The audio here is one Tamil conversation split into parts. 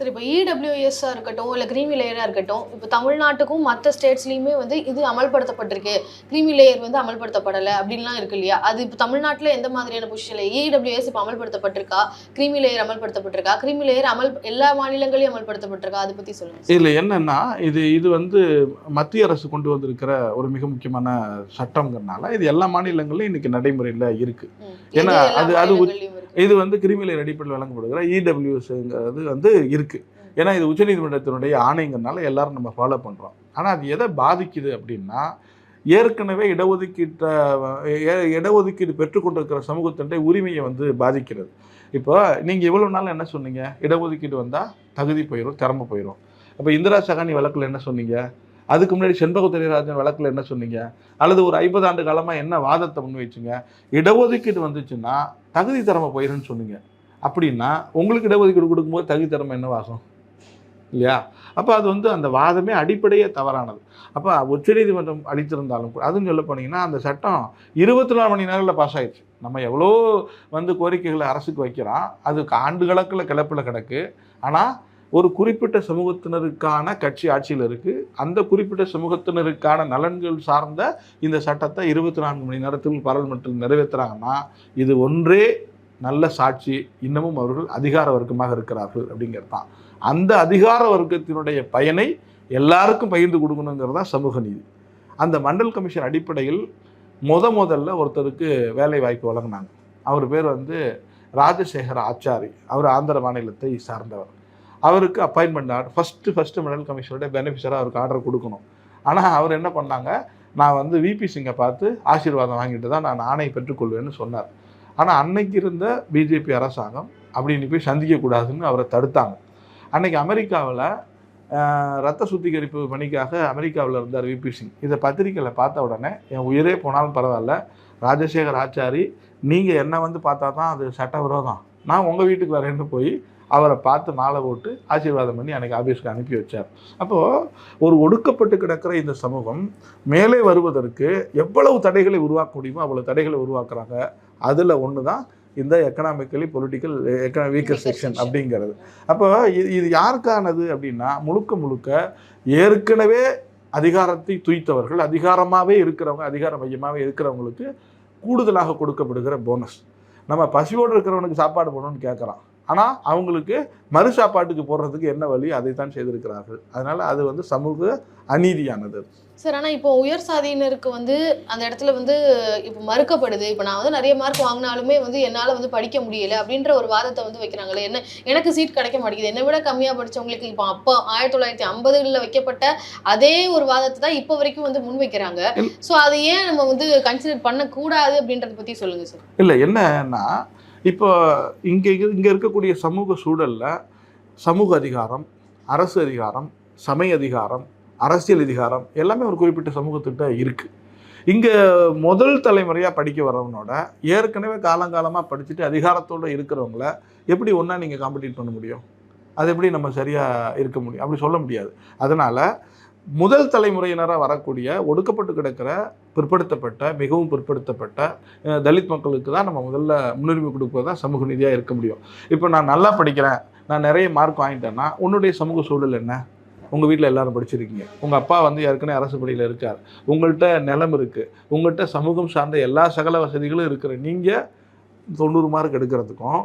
சரி இப்போ இடபிள்யூஎஸ்ஸாக இருக்கட்டும் இல்லை கிரீமி லேயராக இருக்கட்டும் இப்போ தமிழ்நாட்டுக்கும் மற்ற ஸ்டேட்ஸ்லையுமே வந்து இது அமல்படுத்தப்பட்டிருக்கு. கிரீமி லேயர் வந்து அமல்படுத்தப்படலை அப்படின்லாம் இருக்கு இல்லையா? அது இப்போ தமிழ்நாட்டில் எந்த மாதிரியான பொசிஷனில் இடபிள்யூஎஸ் இப்போ அமல்படுத்தப்பட்டிருக்கா? கிரீமி லேயர் அமல்படுத்தப்பட்டிருக்கா? கிரீமி லேயர் அமல் எல்லா மாநிலங்களையும் அமல்படுத்தப்பட்டிருக்கா? அதை பற்றி சொல்லுங்கள் இதில் என்னன்னா இது இது வந்து மத்திய அரசு கொண்டு வந்திருக்கிற ஒரு மிக முக்கியமான சட்டங்கிறனால இது எல்லா மாநிலங்களிலும் இன்னைக்கு நடைமுறையில் இருக்கு. ஏன்னா அது- அது இது வந்து கிரிமினல் அடிப்படையில் வழங்கப்படுகிற E இடபிள்யூஎஸ்ங்கிறது வந்து இருக்குது ஏன்னா இது உச்சநீதிமன்றத்தினுடைய ஆணைங்கிறனால எல்லாரும் நம்ம ஃபாலோ பண்ணுறோம் ஆனால் அது எதை பாதிக்குது அப்படின்னா ஏற்கனவே இடஒதுக்கீட்டை இடஒதுக்கீடு பெற்றுக்கொண்டிருக்கிற சமூகத்தினுடைய உரிமையை வந்து பாதிக்கிறது. இப்போ நீங்கள் இவ்வளோ நாள் என்ன சொன்னீங்க? இடஒதுக்கீடு வந்தால் தகுதி போயிடும் திறமை போயிடும் அப்போ இந்திரா சகானி வழக்கில் என்ன சொன்னீங்க? அதுக்கு முன்னாடி செண்பகத்துறைராஜன் வழக்கில் என்ன சொன்னீங்க? அல்லது ஒரு ஐம்பது ஆண்டு காலமாக என்ன வாதத்தை முன் வச்சுங்க இடஒதுக்கீடு வந்துச்சுன்னா தகுதி திறமை போயிருன்னு சொன்னீங்க. அப்படின்னா உங்களுக்கு இடஒதுக்கீடு கொடுக்கும்போது தகுதி திறமை என்னவாகும்? இல்லையா? அப்போ அது வந்து அந்த வாதமே அடிப்படையே தவறானது. அப்போ உச்சநீதிமன்றம் அளித்திருந்தாலும் கூட அதுவும் சொல்ல போனீங்கன்னா அந்த சட்டம் இருபத்தி நாலு மணி நேரத்தில் பாஸ் ஆயிடுச்சு நம்ம எவ்வளோ வந்து கோரிக்கைகளை அரசுக்கு வைக்கிறோம் அது ஆண்டு கணக்கில் கிளப்பில் கிடக்கு. ஆனால் ஒரு குறிப்பிட்ட சமூகத்தினருக்கான கட்சி ஆட்சியில் இருக்குது அந்த குறிப்பிட்ட சமூகத்தினருக்கான நலன்கள் சார்ந்த இந்த சட்டத்தை இருபத்தி நான்கு மணி நேரத்தில் பாராளுமன்றத்தில் நிறைவேற்றுறாங்கன்னா இது ஒன்றே நல்ல சாட்சி. இன்னமும் அவர்கள் அதிகார வர்க்கமாக இருக்கிறார்கள் அப்படிங்கிறது தான். அந்த அதிகார வர்க்கத்தினுடைய பயனை எல்லாருக்கும் பகிர்ந்து கொடுக்கணுங்கிறது தான் சமூக நீதி. அந்த மண்டல் கமிஷன் அடிப்படையில் முத முதல்ல ஒருத்தருக்கு வேலை வாய்ப்பு வழங்கினாங்க. அவர் பேர் வந்து ராஜசேகர ஆச்சாரி. அவர் ஆந்திர மாநிலத்தை சார்ந்தவர். அவருக்கு அப்பாயின்மெண்ட் ஆர்டர் ஃபஸ்ட்டு ஃபஸ்ட்டு மெடல் கமிஷனோட பெனிஃபிஷராக அவருக்கு ஆர்டர் கொடுக்கணும். ஆனால் அவர் என்ன பண்ணாங்க? நான் வந்து விபி சிங்கை பார்த்து ஆசீர்வாதம் வாங்கிட்டு தான் நான் ஆணையை பெற்றுக்கொள்வேன்னு சொன்னார். ஆனால் அன்னைக்கு இருந்த பிஜேபி அரசாங்கம் அப்படின்னு போய் சந்திக்கக்கூடாதுன்னு அவரை தடுத்தாங்க. அன்னைக்கு அமெரிக்காவில் ரத்த சுத்திகரிப்பு பணிக்காக அமெரிக்காவில் இருந்தார் விபி சிங் இதை பத்திரிக்கையில் பார்த்த உடனே என் உயிரே போனாலும் பரவாயில்ல. ராஜசேகர் ஆச்சாரி நீங்கள் என்ன வந்து பார்த்தா தான் அது சட்டவிரோதம். நான் உங்கள் வீட்டுக்கு வரேன்னு போய் அவரை பார்த்து மாலை போட்டு ஆசீர்வாதம் பண்ணி அன்னைக்கு ஆஃபீஸ்க்கு அனுப்பி வச்சார். அப்போது ஒரு ஒடுக்கப்பட்டு கிடக்கிற இந்த சமூகம் மேலே வருவதற்கு எவ்வளவு தடைகளை உருவாக்க முடியுமோ அவ்வளவு தடைகளை உருவாக்குறாங்க. அதில் ஒன்று தான் இந்த எக்கனாமிக்கலி பொலிட்டிக்கல் எக்கனா வீக்கர் செக்ஷன் அப்படிங்கிறது. அப்போ இது இது யாருக்கானது அப்படின்னா முழுக்க முழுக்க ஏற்கனவே அதிகாரத்தை துய்த்தவர்கள் அதிகாரமாகவே இருக்கிறவங்க அதிகார மையமாகவே இருக்கிறவங்களுக்கு கூடுதலாக கொடுக்கப்படுகிற போனஸ் நம்ம பசியோடு இருக்கிறவனுக்கு சாப்பாடு போடணும்னு கேட்குறான் ஆனால் அவங்களுக்கு மறு சாப்பாட்டுக்கு போடுறதுக்கு என்ன வழி? அதை தான் செய்திருக்கிறார்கள். அதனால் அது வந்து சமூக அநீதியானது. சார் ஆனால் இப்போ உயர் சாதியினருக்கு வந்து அந்த இடத்துல வந்து இப்போ மறுக்கப்படுது. இப்போ நான் வந்து நிறைய மார்க் வாங்கினாலுமே வந்து என்னால் வந்து படிக்க முடியல அப்படின்ற ஒரு வாதத்தை வந்து வைக்கிறாங்களே என்ன எனக்கு சீட் கிடைக்க மாட்டேங்குது. என்னை விட கம்மியாக படிச்சவங்களுக்கு இப்போ அப்போ ஆயிரத்தி தொள்ளாயிரத்தி ஐம்பதுகளில் வைக்கப்பட்ட அதே ஒரு வாதத்தை தான் இப்போ வரைக்கும் வந்து முன் வைக்கிறாங்க. ஸோ அதை ஏன் நம்ம வந்து கன்சிடர் பண்ணக்கூடாது அப்படின்றத பற்றி சொல்லுங்க சார். இல்லை என்னன்னா இப்போ இங்கே இங்கே இருக்கக்கூடிய சமூக சூழலில் சமூக அதிகாரம் அரசு அதிகாரம் சமய அதிகாரம் அரசியல் அதிகாரம் எல்லாமே ஒரு குறிப்பிட்ட சமூகத்திட்ட இருக்குது இங்கே முதல் தலைமுறையாக படிக்க வரவனோட ஏற்கனவே காலங்காலமாக படிச்சுட்டு அதிகாரத்தோடு இருக்கிறவங்கள எப்படி ஒன்றா நீங்கள் காம்படிட் பண்ண முடியும்? அது எப்படி நம்ம சரியாக இருக்க முடியும்? அப்படி சொல்ல முடியாது. அதனால் முதல் தலைமுறையினராக வரக்கூடிய ஒடுக்கப்பட்டு கிடக்கிற பிற்படுத்தப்பட்ட மிகவும் பிற்படுத்தப்பட்ட தலித் மக்களுக்கு தான் நம்ம முதல்ல முன்னுரிமை கொடுப்பது தான் சமூக நீதியாக இருக்க முடியும். இப்போ நான் நல்லா படிக்கிறேன் நான் நிறைய மார்க் வாங்கிட்டேன்னா உன்னுடைய சமூக சூழல் என்ன? உங்கள் வீட்டில் எல்லாரும் படிச்சிருக்கீங்க. உங்கள் அப்பா வந்து ஏற்கனவே அரசு பணியில் இருக்கார். உங்கள்கிட்ட நிலம் இருக்குது உங்கள்கிட்ட சமூகம் சார்ந்த எல்லா சகல வசதிகளும் இருக்கிற நீங்கள் தொண்ணூறு மார்க் எடுக்கிறதுக்கும்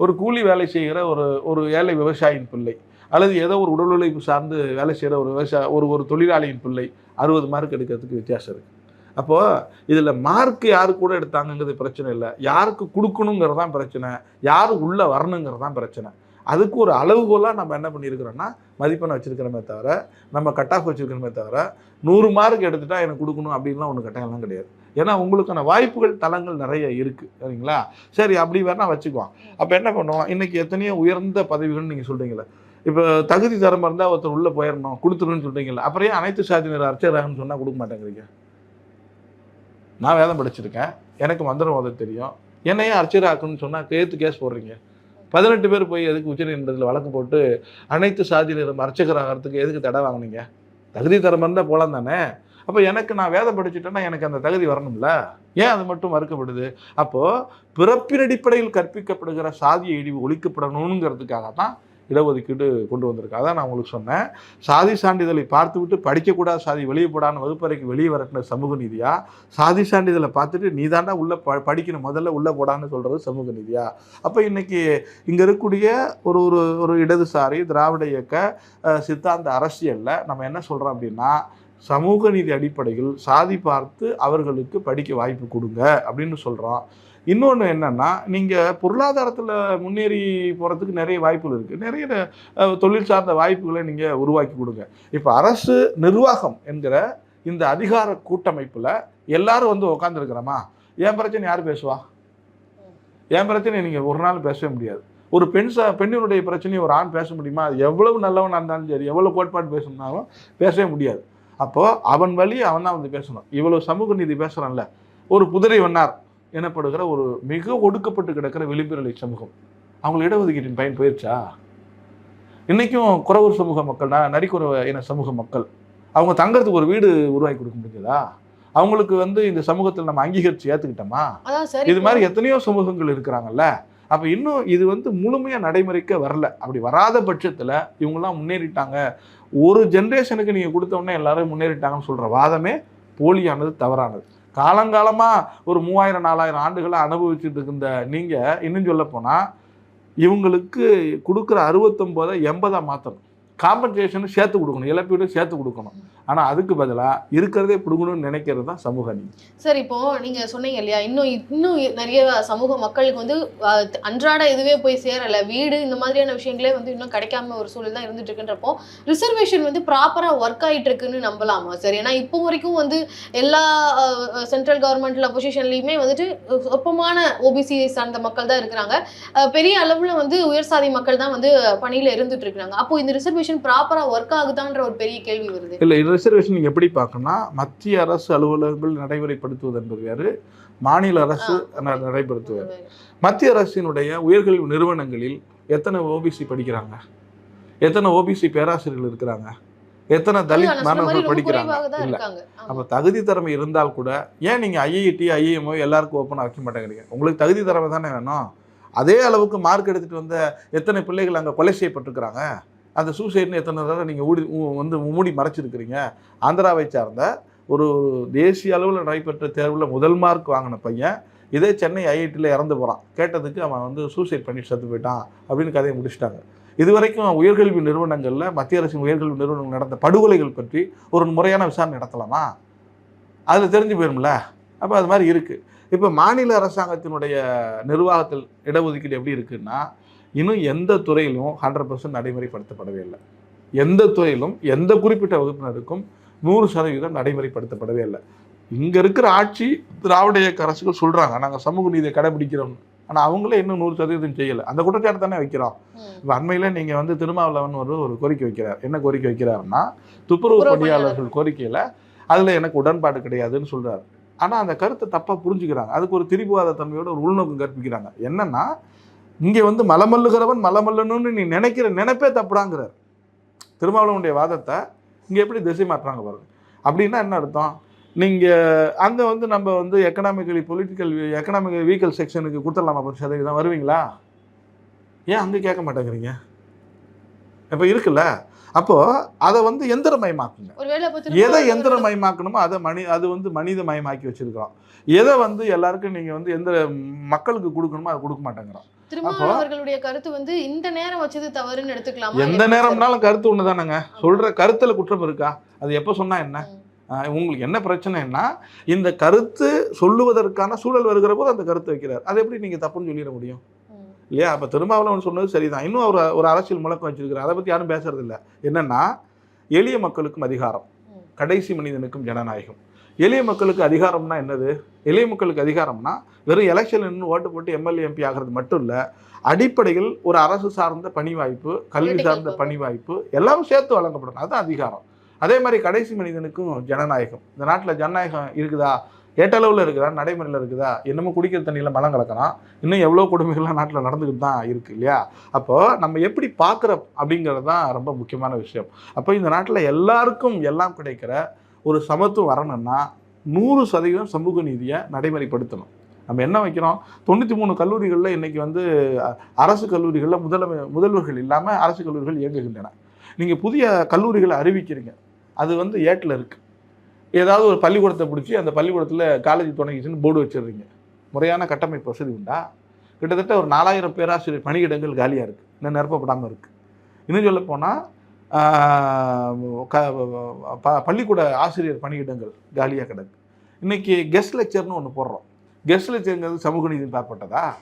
ஒரு கூலி வேலை செய்கிற ஒரு ஒரு ஏழை விவசாயின் பிள்ளை. அல்லது ஏதோ ஒரு உடல் உழைப்பு சார்ந்து வேலை செய்கிற ஒரு விவசாய ஒரு ஒரு தொழிலாளியின் பிள்ளை அறுபது மார்க் எடுக்கிறதுக்கு வித்தியாசம் இருக்குது அப்போது இதில் மார்க் யாரு கூட எடுத்தாங்கங்கிறது பிரச்சனை இல்லை. யாருக்கு கொடுக்கணுங்கிறது தான் பிரச்சனை. யார் உள்ளே வரணுங்கிறது தான் பிரச்சனை. அதுக்கு ஒரு அளவுகோலாக நம்ம என்ன பண்ணியிருக்கிறோன்னா மதிப்பெண்ணை வச்சுருக்கிறோமே தவிர நம்ம கட் ஆஃப் வச்சுருக்கிறோமே தவிர நூறு மார்க் எடுத்துட்டா எனக்கு கொடுக்கணும் அப்படின்லாம் ஒன்று கட்டாயம்லாம் கிடையாது. ஏன்னா உங்களுக்கான வாய்ப்புகள் தளங்கள் நிறைய இருக்குது சரிங்களா? சரி அப்படி வேணால் வச்சுக்குவோம். அப்போ என்ன பண்ணுவோம்? இன்றைக்கி எத்தனையோ உயர்ந்த பதவிகள்னு நீங்கள் சொல்கிறீங்களே இப்போ தகுதி தரம் இருந்தால் ஒருத்தர் உள்ளே போயிடணும் கொடுத்துருன்னு சொல்கிறீங்களா அப்புறம் ஏன் அனைத்து சாதியினர் அர்ச்சகராகன்னு சொன்னால் கொடுக்க மாட்டேங்கிறீங்க. நான் வேதம் படிச்சிருக்கேன் எனக்கு மந்திரவாதம் தெரியும். என்னையே அர்ச்சகராக்குன்னு சொன்னால் கேத்து கேஸ் போடுறீங்க. பதினெட்டு பேர் போய் எதுக்கு உச்சநீதிமன்றத்தில் வழக்கு போட்டு அனைத்து சாதியினரும் அர்ச்சகராகிறதுக்கு எதுக்கு தடை வாங்கினீங்க? தகுதி தரம் இருந்தால் போகலாம் தானே. அப்போ எனக்கு நான் வேதம் படிச்சுட்டேன்னா எனக்கு அந்த தகுதி வரணும்ல? ஏன் அது மட்டும் மறுக்கப்படுது? அப்போது பிறப்பின் அடிப்படையில் கற்பிக்கப்படுகிற சாதிய இழிவு ஒழிக்கப்படணுங்கிறதுக்காக தான் இடஒதுக்கீடு கொண்டு வந்திருக்கு. அதான் நான் உங்களுக்கு சொன்னேன். சாதி சான்றிதழை பார்த்துவிட்டு படிக்கக்கூடாத சாதி வெளியே போடான்னு வகுப்பறைக்கு வெளியே வரட்டின சமூக நீதியா? சாதி சான்றிதழை பார்த்துட்டு நீ தாண்டா உள்ளே ப படிக்கணும். முதல்ல உள்ளே போடான்னு சொல்கிறது சமூக நீதியா? அப்போ இன்னைக்கு இங்கே இருக்கக்கூடிய ஒரு ஒரு ஒரு இடதுசாரி திராவிட இயக்க சித்தாந்த அரசியலில் நம்ம என்ன சொல்கிறோம் அப்படின்னா சமூக நீதி அடிப்படையில் சாதி பார்த்து அவர்களுக்கு படிக்க வாய்ப்பு கொடுங்க அப்படின்னு சொல்கிறோம் இன்னொன்று என்னன்னா நீங்கள் பொருளாதாரத்தில் முன்னேறி போகிறதுக்கு நிறைய வாய்ப்புகள் இருக்குது நிறைய தொழில் சார்ந்த வாய்ப்புகளை நீங்கள் உருவாக்கி கொடுங்க. இப்போ அரசு நிர்வாகம் என்கிற இந்த அதிகார கூட்டமைப்பில் எல்லாரும் வந்து உட்காந்துருக்கிறோமா என் பிரச்சனை யார் பேசுவா? என் பிரச்சனை நீங்கள் ஒரு நாள் பேசவே முடியாது. ஒரு பெண் ச பெண்ணினுடைய பிரச்சனையை ஒரு ஆண் பேச முடியுமா? அது எவ்வளவு நல்லவனாக இருந்தாலும் சரி எவ்வளோ கோட்பாடு பேசணும்னாலும் பேசவே முடியாது. அப்போது அவன் வழி அவன் தான் வந்து பேசணும். இவ்வளோ சமூக நீதி பேசுகிறான்ல ஒரு குதிரை வண்ணார் எனப்படுகிற ஒரு மிக ஒடுக்கப்பட்டு கிடக்கிற விளிம்புநிலை சமூகம். அவங்களுக்கு இடஒதுக்கீட்டின் பயன் போயிருச்சா? இன்னைக்கும் குறவர் சமூக மக்கள்னா நரிக்குறவ இன சமூக மக்கள் அவங்க தங்கறதுக்கு ஒரு வீடு உருவாக்கி கொடுக்க முடிஞ்சதா? அவங்களுக்கு வந்து இந்த சமூகத்தில் நம்ம அங்கீகரித்து ஏற்றுக்கிட்டோமா இது மாதிரி எத்தனையோ சமூகங்கள் இருக்கிறாங்கல்ல. அப்ப இன்னும் இது வந்து முழுமையா நடைமுறைக்க வரல. அப்படி வராத பட்சத்துல இவங்கெல்லாம் முன்னேறிட்டாங்க. ஒரு ஜென்ரேஷனுக்கு நீங்கள் கொடுத்த உடனே எல்லாரும் முன்னேறிட்டாங்கன்னு சொல்கிற வாதமே போலியானது தவறானது. காலங்காலமாக ஒரு மூவாயிரம் நாலாயிரம் ஆண்டுகளை அனுபவிச்சுட்டு இருந்த நீங்கள் இன்னும் சொல்ல இவங்களுக்கு கொடுக்குற அறுபத்தொம்போதை எண்பதா மாற்றணும் காம்பன்சேஷனும் சேர்த்து கொடுக்கணும் இழப்பீடும் சேர்த்து கொடுக்கணும். ஆனால் அதுக்கு பதிலாக இருக்கிறதே பிடுங்கணும்னு நினைக்கிறது தான் சமூக நீதி. சரி இப்போ நீங்கள் சொன்னீங்க இல்லையா இன்னும் இன்னும் நிறைய சமூக மக்களுக்கு வந்து அன்றாட இதுவே போய் சேரலை வீடு இந்த மாதிரியான விஷயங்களே வந்து இன்னும் கிடைக்காம ஒரு சூழல் தான் இருந்துட்டு இருக்குன்றப்போ ரிசர்வேஷன் வந்து ப்ராப்பராக ஒர்க் ஆகிட்டு இருக்குன்னு நம்பலாமா சார்? ஏன்னா இப்போ வரைக்கும் வந்து எல்லா சென்ட்ரல் கவர்மெண்ட்ல பொசிஷன்லையுமே வந்துட்டு சொப்பமான ஓபிசி சார்ந்த மக்கள் தான் இருக்கிறாங்க. பெரிய அளவில் வந்து உயர் சாதி மக்கள் தான் வந்து பணியில் இருந்துட்டு இருக்காங்க அப்போ இந்த ரிசர்வேஷன் ப்ராப்பரா ஒர்க் ஆகுதான்ற ஒரு பெரிய கேள்வி வருது. இல்லை ரிசர்வேஷன் நீங்கள் எப்படி பார்க்கணும்னா மத்திய அரசு அலுவலகங்கள் நடைமுறைப்படுத்துவது என்பது வேறு மாநில அரசு ந- நடைமுறைப்படுத்துவது மத்திய அரசினுடைய உயர்கல்வி நிறுவனங்களில் எத்தனை ஓபிசி படிக்கிறாங்க? எத்தனை ஓபிசி பேராசிரியர்கள் இருக்கிறாங்க? எத்தனை தலித் மாணவர்கள் படிக்கிறாங்க? இல்லை. அப்போ தகுதி திறமை இருந்தால் கூட ஏன் நீங்கள் ஐஐடி ஐஏஎம்ஓ எல்லாருக்கும் ஓப்பனாக வைக்க மாட்டேங்கிறீங்க? உங்களுக்கு தகுதி திறமை தானே வேணும்? அதே அளவுக்கு மார்க் எடுத்துகிட்டு வந்த எத்தனை பிள்ளைகள் அங்கே கொலை செய்யப்பட்டிருக்கிறாங்க? அந்த சூசைட்னு எத்தனை தடவை நீங்கள் ஊடி வந்து மூடி மறைச்சிருக்கிறீங்க? ஆந்திராவை சார்ந்த ஒரு தேசிய அளவில் நடைபெற்ற தேர்வில் முதல் மார்க் வாங்கின பையன் இதே சென்னை ஐஐடியில் இறந்து போகிறான் கேட்டதுக்கு அவன் வந்து சூசைட் பண்ணி செத்து போயிட்டான் அப்படின்னு கதையை முடிச்சிட்டாங்க. இதுவரைக்கும் உயர்கல்வி நிறுவனங்களில் மத்திய அரசின் உயர்கல்வி நிறுவனங்கள் நடந்த படுகொலைகள் பற்றி ஒரு முறையான விசாரணை நடத்தலாமா? அதில் தெரிஞ்சு போயிடும்ல அப்போ அது மாதிரி இருக்குது இப்போ மாநில அரசாங்கத்தினுடைய நிர்வாகத்தில் இடஒதுக்கீடு எப்படி இருக்குன்னா இன்னும் எந்த துறையிலும் ஹண்ட்ரட் பர்சன்ட் நடைமுறைப்படுத்தப்படவே இல்லை. எந்த துறையிலும் எந்த குறிப்பிட்ட வகுப்பினருக்கும் நூறு சதவீதம் நடைமுறைப்படுத்தப்படவே இல்லை. இங்கே இருக்கிற ஆட்சி திராவிட இயக்க அரசுகள் சொல்கிறாங்க நாங்கள் சமூக நீதியை கடைபிடிக்கிறோம். ஆனால் அவங்களே இன்னும் நூறு சதவீதம் செய்யலை. அந்த குற்றச்சாட்டு தானே வைக்கிறோம். இப்போ அண்மையில் நீங்கள் வந்து திருமாவளவன் ஒரு ஒரு கோரிக்கை வைக்கிறார். என்ன கோரிக்கை வைக்கிறாருன்னா துப்புரவு பணியாளர்கள் கோரிக்கையில் அதில் எனக்கு உடன்பாடு கிடையாதுன்னு சொல்றாரு. ஆனால் அந்த கருத்தை தப்பாக புரிஞ்சுக்கிறாங்க. அதுக்கு ஒரு திரிபுவாத தன்மையோட ஒரு உள்நோக்கம் கற்பிக்கிறாங்க. என்னன்னா இங்கே வந்து மலமல்லுகிறவன் மலமல்லணும்னு நீ நினைக்கிற நினைப்பே தப்புடாங்கிறார். திருமாவளவனுடைய வாதத்தை இங்கே எப்படி திசை மாற்றுறாங்க பாருங்க. அப்படின்னா என்ன அர்த்தம்? நீங்கள் அங்கே வந்து நம்ம வந்து எக்கனாமிக்கலி பொலிட்டிக்கல் எக்கனாமிக்கல் வீக்கல் செக்ஷனுக்கு கொடுத்துடலாமா? பத்து சதவீதம் வருவீங்களா? ஏன் அங்கே கேட்க மாட்டேங்கிறீங்க? இப்போ இருக்குல்ல? அப்போது அதை வந்து எந்திரமயமாக்குங்க. எதை எந்திரமயமாக்கணுமோ அதை மனி அது வந்து மனிதமயமாக்கி வச்சிருக்கிறோம். எதை வந்து எல்லாருக்கும் நீங்கள் வந்து எந்த மக்களுக்கு கொடுக்கணுமோ அதை கொடுக்க மாட்டேங்கிறோம். திருமாவளவர்களுடைய கருத்து வந்து இந்த நேரம் வச்சது தவறுன்னு எடுத்துக்கலாமா? எந்த? நேரம்னாலும் கருத்து ஒன்று தானேங்க சொல்கிற கருத்தில் குற்றம் இருக்கா? அது எப்போ சொன்னா என்ன? உங்களுக்கு என்ன பிரச்சனைன்னா இந்த கருத்து சொல்லுவதற்கான சூழல் வருகிற போது அந்த கருத்து வைக்கிறார். அதை எப்படி நீங்கள் தப்புன்னு சொல்லிட முடியும். இல்லையா? அப்போ திருமாவளவன் சொன்னது சரிதான். இன்னும் ஒரு ஒரு அரசியல் முழக்கம் வச்சிருக்கிறார். அதை பற்றி யாரும் பேசுறது இல்லை என்னன்னா எளிய மக்களுக்கும் அதிகாரம். கடைசி மனிதனுக்கும் ஜனநாயகம். எளிய மக்களுக்கு அதிகாரம்னா என்னது? எளிய மக்களுக்கு அதிகாரம்னா வெறும் எலெக்ஷன் நின்று ஓட்டு போட்டு எம்எல்ஏ எம்பி ஆகிறது மட்டும் இல்லை அடிப்படையில் ஒரு அரசு சார்ந்த பணி வாய்ப்பு கல்வி சார்ந்த. பணி வாய்ப்பு எல்லாம் சேர்த்து வழங்கப்படணும். அதுதான் அதிகாரம். அதே மாதிரி கடைசி மனிதனுக்கும் ஜனநாயகம். இந்த நாட்டில் ஜனநாயகம் இருக்குதா? ஏட்டளவில் இருக்குதா? நடைமுறையில் இருக்குதா? என்னமோ குடிக்கிற தண்ணியில் மலம் கலக்கிறான். இன்னும் எவ்வளோ கொடுமைகள்லாம் நாட்டில் நடந்துக்கிட்டு தான் இருக்கு இல்லையா? அப்போது நம்ம எப்படி பார்க்குறோம் அப்படிங்கிறது தான் ரொம்ப முக்கியமான விஷயம். அப்போ இந்த நாட்டில் எல்லாருக்கும் எல்லாம் கிடைக்கிற ஒரு சமத்துவம் வரணும்னா நூறு சதவீதம் சமூக நீதியை நடைமுறைப்படுத்தணும். நம்ம என்ன வைக்கிறோம்? தொண்ணூற்றி மூணு கல்லூரிகளில் இன்றைக்கி வந்து அரசு கல்லூரிகளில் முதலமை முதல்வர்கள் இல்லாமல் அரசு கல்லூரிகள் இயங்குகின்றன. நீங்கள் புதிய கல்லூரிகளை அறிவிக்கிறீங்க. அது வந்து ஏட்டில் இருக்குது ஏதாவது ஒரு பள்ளிக்கூடத்தை பிடிச்சி அந்த பள்ளிக்கூடத்தில் காலேஜ் தொடங்கிச்சுன்னு போர்டு வச்சிடுறீங்க. முறையான கட்டமைப்பு வசதி உண்டா? கிட்டத்தட்ட ஒரு நாலாயிரம் பேராசிரியர் பணியிடங்கள் காலியாக இருக்குது இன்னும் நிரப்பப்படாமல் இருக்குது இன்னும் சொல்ல போனால் பள்ளிக்கூட ஆசிரியர் பணியிடங்கள் காலியாக கிடக்கு. இன்னைக்கு கெஸ்ட் லெக்சர்னு ஒன்று போடுறோம். கெஸ்ட் லெக்சருங்கிறது சமூக நீதி பார்ப்பட்டதா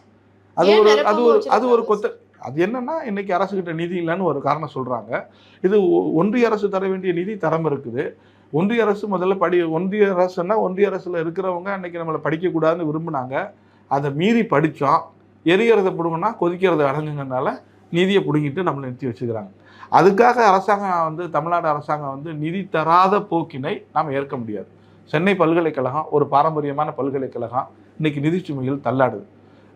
அது ஒரு அது ஒரு அது ஒரு? கொத்த அது என்னன்னா இன்னைக்கு அரசுகிட்ட நிதி இல்லைன்னு ஒரு காரணம் சொல்றாங்க. இது ஒ- ஒன்றிய அரசு தர வேண்டிய நிதி தரம் இருக்குது. ஒன்றிய அரசு முதல்ல படி ஒன்றிய அரசுன்னா ஒன்றிய அரசுல இருக்கிறவங்க அன்னைக்கு நம்மளை படிக்கக்கூடாதுன்னு விரும்பினாங்க. அதை மீறி படித்தோம் எரியறதை பிடுங்கன்னா கொதிக்கிறத அடங்குங்கனால நிதியை பிடுங்கிட்டு நம்மளை நிறுத்தி வச்சுக்கிறாங்க. அதுக்காக அரசாங்கம் வந்து தமிழ்நாடு அரசாங்கம் வந்து நிதி தராத போக்கினை நாம் ஏற்க முடியாது. சென்னை பல்கலைக்கழகம் ஒரு பாரம்பரியமான பல்கலைக்கழகம் இன்னைக்கு நிதி சுமைகள் தள்ளாடுது.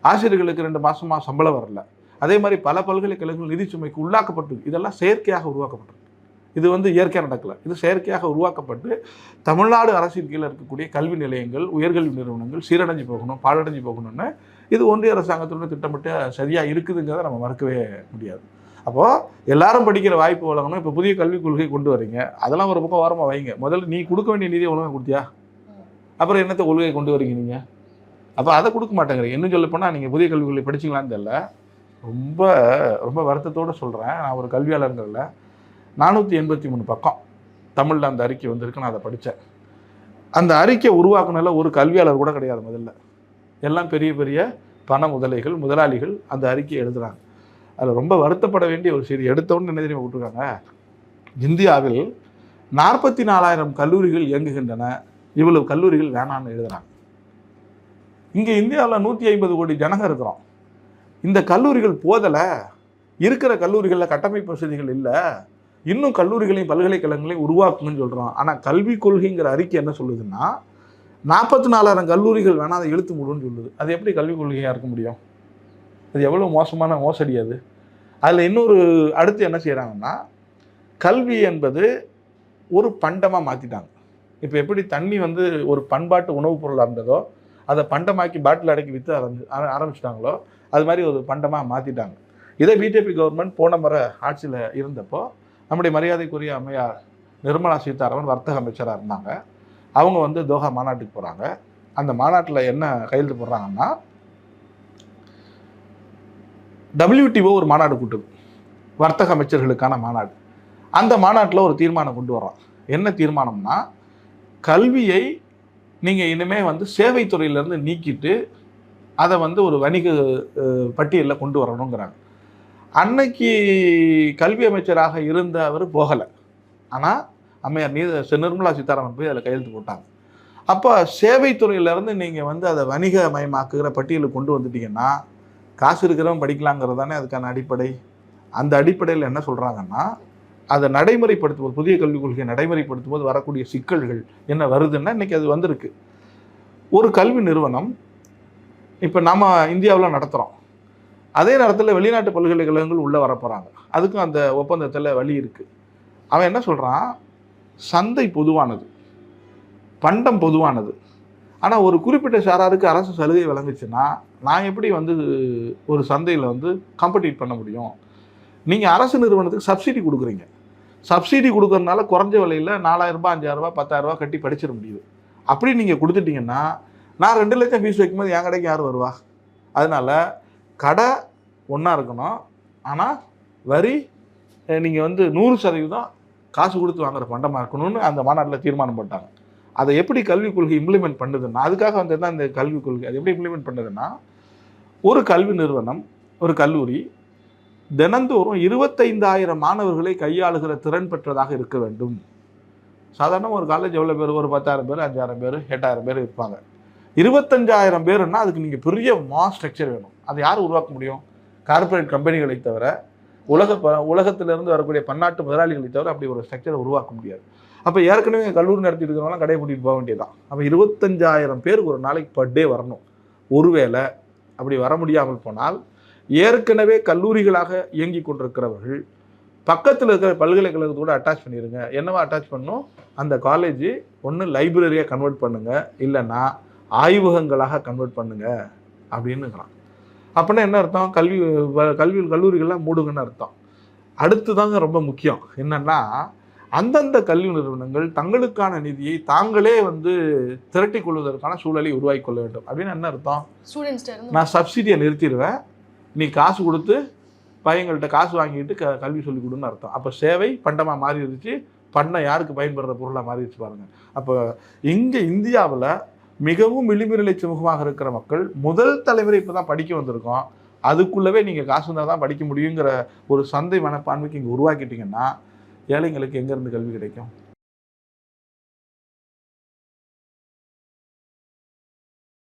ஆசிரியர்களுக்கு ரெண்டு மாசமா சம்பளம் வரல. அதே மாதிரி பல பல்கலைக்கழகங்கள் நிதி சுமைக்கு உள்ளாக்கப்பட்டு இதெல்லாம் செயற்கையாக உருவாக்கப்பட்டது இது வந்து இயற்கையாக நடக்கலை. இது செயற்கையாக உருவாக்கப்பட்டு தமிழ்நாடு அரசின் கீழே இருக்கக்கூடிய கல்வி நிலையங்கள் உயர்கல்வி நிறுவனங்கள் சீரடைஞ்சு போகணும் பாழடைஞ்சு போகணும்னு இது ஒன்றிய அரசாங்கத்துடன் திட்டமிட்டு சரியாக இருக்குதுங்கிறத நம்ம மறக்கவே முடியாது. அப்போது எல்லாரும் படிக்கிற வாய்ப்பு வழங்கணும். இப்போ புதிய கல்விக் கொள்கை கொண்டு வரீங்க. அதெல்லாம் ஒரு பக்கம் ஓரமாக வைங்க. முதல்ல நீ கொடுக்க வேண்டிய நிதியை ஒழுங்காக கொடுத்தியா? அப்புறம் என்னத்தை கொள்கையை கொண்டு வரீங்க நீங்கள் அப்போ அதை கொடுக்க மாட்டேங்கிறீங்க. இன்னும் சொல்லப்போனால் நீங்கள் புதிய கல்விக் கொள்கை படிச்சிங்களான்னு தெரியல. ரொம்ப ரொம்ப வருத்தத்தோடு சொல்கிறேன் நான் ஒரு கல்வியாளர்களில் நானூற்றி எண்பத்தி மூணு பக்கம் தமிழில் அந்த அறிக்கை வந்திருக்கு. நான் அதை படித்தேன் அந்த அறிக்கை உருவாக்குனதில் ஒரு கல்வியாளர் கூட கிடையாது முதல்ல. எல்லாம் பெரிய பெரிய பண முதலைகள் முதலாளிகள் அந்த அறிக்கையை எழுதுகிறாங்க அதில் ரொம்ப வருத்தப்பட வேண்டிய ஒரு செய்தி எடுத்தோன்னு என்ன தெரியுமா விட்டுருக்காங்க இந்தியாவில் நாற்பத்தி நாலாயிரம் கல்லூரிகள் இயங்குகின்றன. இவ்வளவு கல்லூரிகள் வேணான்னு எழுதுறாங்க. இங்கே இந்தியாவில் நூற்றி ஐம்பது கோடி ஜனங்க இருக்கிறோம். இந்த கல்லூரிகள் போதலை இருக்கிற கல்லூரிகளில் கட்டமைப்பு வசதிகள் இல்லை. இன்னும் கல்லூரிகளையும் பல்கலைக்கழகங்களையும் உருவாக்கணும்னு சொல்கிறோம் ஆனால் கல்விக் கொள்கைங்கிற அறிக்கை என்ன சொல்லுதுன்னா நாற்பத்தி நாலாயிரம் கல்லூரிகள் வேணால் அதை இழுத்து மூடுன்னு சொல்லுது. அது எப்படி கல்விக் கொள்கையாக இருக்க முடியும்? அது எவ்வளோ மோசமான மோசடி அது? அதில் இன்னொரு அடுத்து என்ன செய்கிறாங்கன்னா கல்வி என்பது ஒரு பண்டமாக மாற்றிட்டாங்க இப்போ எப்படி தண்ணி வந்து ஒரு பண்பாட்டு உணவுப் பொருளாக இருந்ததோ அதை பண்டமாக்கி பாட்டில் அடக்கி விற்று ஆரம்பி ஆரம்பிச்சிட்டாங்களோ அது மாதிரி ஒரு பண்டமாக மாற்றிட்டாங்க இதே பிஜேபி கவர்மெண்ட் போன முறை ஆட்சியில் இருந்தப்போ நம்முடைய மரியாதைக்குரிய அம்மையார் நிர்மலா சீதாராமன் வர்த்தக அமைச்சராக இருந்தாங்க. அவங்க வந்து தோஹா மாநாட்டுக்கு போகிறாங்க அந்த மாநாட்டில் என்ன கையெழுத்து போடுறாங்கன்னா டபிள்யூடிஓ ஒரு மாநாடு கூட்டுது. வர்த்தக அமைச்சர்களுக்கான மாநாடு. அந்த மாநாட்டில் ஒரு தீர்மானம் கொண்டு வர்றான் என்ன தீர்மானம்னா கல்வியை நீங்கள் இனிமேல் வந்து சேவைத் துறையிலேருந்து நீக்கிட்டு அதை வந்து ஒரு வணிக பட்டியலில் கொண்டு வரணுங்கிறாங்க. அன்னைக்கு கல்வி அமைச்சராக இருந்த அவர் போகலை. ஆனால் அம்மையார் நீத நிர்மலா சீதாராமன் போய் அதில் கையெழுத்து போட்டாங்க. அப்போ சேவைத்துறையிலேருந்து நீங்கள் வந்து அதை வணிகமயமாக்குகிற பட்டியலுக்கு கொண்டு வந்துட்டீங்கன்னா காசு இருக்கிறவன் படிக்கலாங்கிறது தானே அதுக்கான அடிப்படை? அந்த அடிப்படையில் என்ன சொல்கிறாங்கன்னா அதை நடைமுறைப்படுத்தும் போது புதிய கல்விக் கொள்கையை நடைமுறைப்படுத்தும் போது வரக்கூடிய சிக்கல்கள் என்ன வருதுன்னா இன்றைக்கி அது வந்திருக்கு. ஒரு கல்வி நிறுவனம் இப்போ நம்ம இந்தியாவில் நடத்துகிறோம் அதே நேரத்தில் வெளிநாட்டு பல்கலைக்கழகங்கள் உள்ளே வர போகிறாங்க அதுக்கும் அந்த ஒப்பந்தத்தில் வழி இருக்குது அவன் என்ன சொல்கிறான் சந்தை பொதுவானது. பண்டம் பொதுவானது. ஆனால் ஒரு குறிப்பிட்ட சாராருக்கு அரசு சலுகை வழங்குச்சுன்னா நான் எப்படி வந்து ஒரு சந்தையில் வந்து காம்படிட் பண்ண முடியும்? நீங்கள் அரசு நிறுவனத்துக்கு சப்சிடி கொடுக்குறீங்க. சப்சிடி கொடுக்கறதுனால குறைஞ்ச விலையில் நாலாயிரரூபா அஞ்சாயிரரூபா பத்தாயிரரூபா கட்டி படிச்சிட முடியுது. அப்படி நீங்கள் கொடுத்துட்டீங்கன்னா நான் ரெண்டு லட்சம் ஃபீஸ் வைக்கும்போது என் கடைக்கு யார் வருவா? அதனால் கடை ஒன்றா இருக்கணும். ஆனால் வரி நீங்கள் வந்து நூறு சதவீதம் காசு கொடுத்து வாங்குற பண்டமாக இருக்கணும்னு அந்த மாநாட்டில் தீர்மானம் போட்டாங்க. அதை எப்படி கல்விக் கொள்கை இம்ப்ளிமெண்ட் பண்ணுதுன்னா அதுக்காக வந்து தான் இந்த கல்விக் கொள்கை. அது எப்படி இம்ப்ளிமெண்ட் பண்ணுதுன்னா ஒரு கல்வி நிறுவனம் ஒரு கல்லூரி தினந்தோறும் இருபத்தைந்தாயிரம் மாணவர்களை கையாளுகிற திறன் பெற்றதாக இருக்க வேண்டும். சாதாரண ஒரு காலேஜ் எவ்வளோ பேர்? ஒரு பத்தாயிரம் பேர் அஞ்சாயிரம் பேர் எட்டாயிரம் பேர் இருப்பாங்க. இருபத்தஞ்சாயிரம் பேருன்னா அதுக்கு நீங்கள் பெரிய மா ஸ்ட்ரக்சர் வேணும். அதை யார் உருவாக்க முடியும்? கார்ப்பரேட் கம்பெனிகளை தவிர உலக ப- உலகத்திலிருந்து வரக்கூடிய பன்னாட்டு முதலாளிகளை தவிர அப்படி ஒரு ஸ்ட்ரக்சரை உருவாக்க முடியாது. அப்போ ஏற்கனவே கல்லூரி நடத்திட்டு இருக்கிறவங்களாம் கடையை கூட்டிகிட்டு போக வேண்டியதுதான். அப்போ இருபத்தஞ்சாயிரம் பேருக்கு ஒரு நாளைக்கு பர் டே வரணும். ஒருவேளை அப்படி வர முடியாமல் போனால் ஏற்கனவே கல்லூரிகளாக இயங்கி கொண்டிருக்கிறவர்கள் பக்கத்தில் இருக்கிற பல்கலைக்கழகத்தோடு அட்டாச் பண்ணிடுங்க என்னவா அட்டாச் பண்ணணும்? அந்த காலேஜ் ஒன்று லைப்ரரியாக கன்வெர்ட் பண்ணுங்கள் இல்லைன்னா ஆய்வகங்களாக கன்வெர்ட் பண்ணுங்கள் அப்படின்னுங்கிறான் அப்படின்னா என்ன அர்த்தம்? கல்வி கல்வி கல்லூரிகள்லாம் மூடுங்கன்னு அர்த்தம். அடுத்து தாங்க ரொம்ப முக்கியம். என்னன்னா அந்தந்த கல்வி நிறுவனங்கள் தங்களுக்கான நிதியை தாங்களே வந்து திரட்டிக் கொள்வதற்கான சூழலை உருவாக்கி கொள்ள வேண்டும். அப்படின்னு என்ன அர்த்தம்? நான் சப்சிடியை நிறுத்திடுவேன் நீ காசு கொடுத்து பையங்கள்ட்ட காசு வாங்கிட்டு க கல்வி சொல்லி கொடுன்னு அர்த்தம். அப்போ சேவை பண்டமாக மாறிடுச்சு. பண்டம் யாருக்கு பயன்படுற பொருளாக மாறிடுச்சு பாருங்க. அப்போ இங்கே இந்தியாவில் மிகவும் விளிம்புநிலை சமூகமாக இருக்கிற மக்கள் முதல் தலைமுறை இப்போ தான் படிக்க வந்திருக்கோம். அதுக்குள்ளவே நீங்கள் காசு இருந்தால் தான் படிக்க முடியுங்கிற ஒரு சந்தை மனப்பான்மைக்கு இங்கே உருவாக்கிட்டீங்கன்னா ஏழைங்களுக்கு எங்கேருந்து கல்வி கிடைக்கும்?